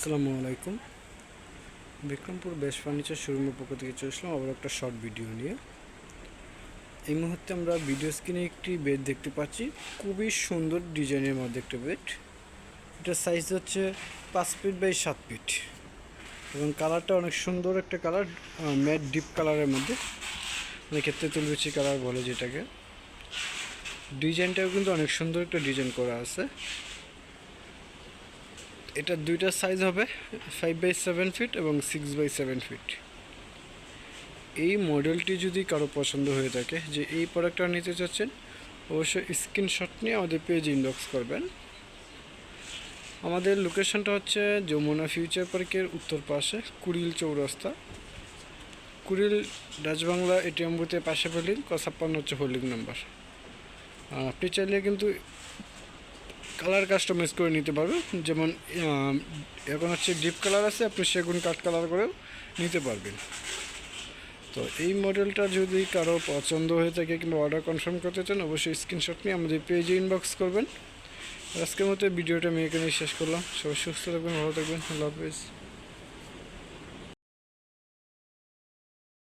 আসসালামু আলাইকুম। বিক্রমপুর বেশ ফার্নিচার শোরুমের পক্ষ থেকে চলে আসলাম আবার একটা শর্ট ভিডিও নিয়ে। এই মুহূর্তে আমরা ভিডিও স্ক্রিনে একটি বেড দেখতে পাচ্ছি। খুবই সুন্দর ডিজাইনের মধ্যে একটা বেড। এটার সাইজ হচ্ছে পাঁচ ফিট বাই সাত ফিট এবং কালারটা অনেক সুন্দর একটা কালার ম্যাট ডিপ কালারের মধ্যে। অনেক ক্ষেত্রে তুলবেছি কালার বলে যেটাকে। ডিজাইনটাও কিন্তু অনেক সুন্দর একটা ডিজাইন করা আছে। এটা দুইটা সাইজ হবে ফাইভ বাই সেভেন ফিট এবং সিক্স বাই সেভেন ফিট এই মডেলটি যদি কারও পছন্দ হয়ে থাকে, যে এই প্রোডাক্টটা নিতে চাচ্ছেন, অবশ্যই স্ক্রিনশট নিয়ে আমাদের পেজ ইনবক্স করবেন। আমাদের লোকেশনটা হচ্ছে যমুনা ফিউচার পার্কের উত্তর পাশে কুড়িল চৌরাস্তা। কুড়িল রাজবাংলা এটিএম বুথের পাশে পেলেন কসাপ্পান্ন হচ্ছে হোল্ডিং নাম্বার আপনি চাইলে কিন্তু কালার কাস্টমাইজ করে নিতে পারবেন যেমন এখন হচ্ছে ডিপ কালার আছে, আপনি সেগুন কাঠ কালার করেও নিতে পারবেন। তো এই মডেলটা যদি কারও পছন্দ হয়ে থাকে কিংবা অর্ডার কনফার্ম করতে চান, অবশ্যই স্ক্রিনশট নিয়ে আমাদের পেজে ইনবক্স করবেন। আজকের মতো ভিডিওটা আমি এখানেই শেষ করলাম। সবাই সুস্থ থাকবেন, ভালো থাকবেন। আল্লাহ হাফিজ।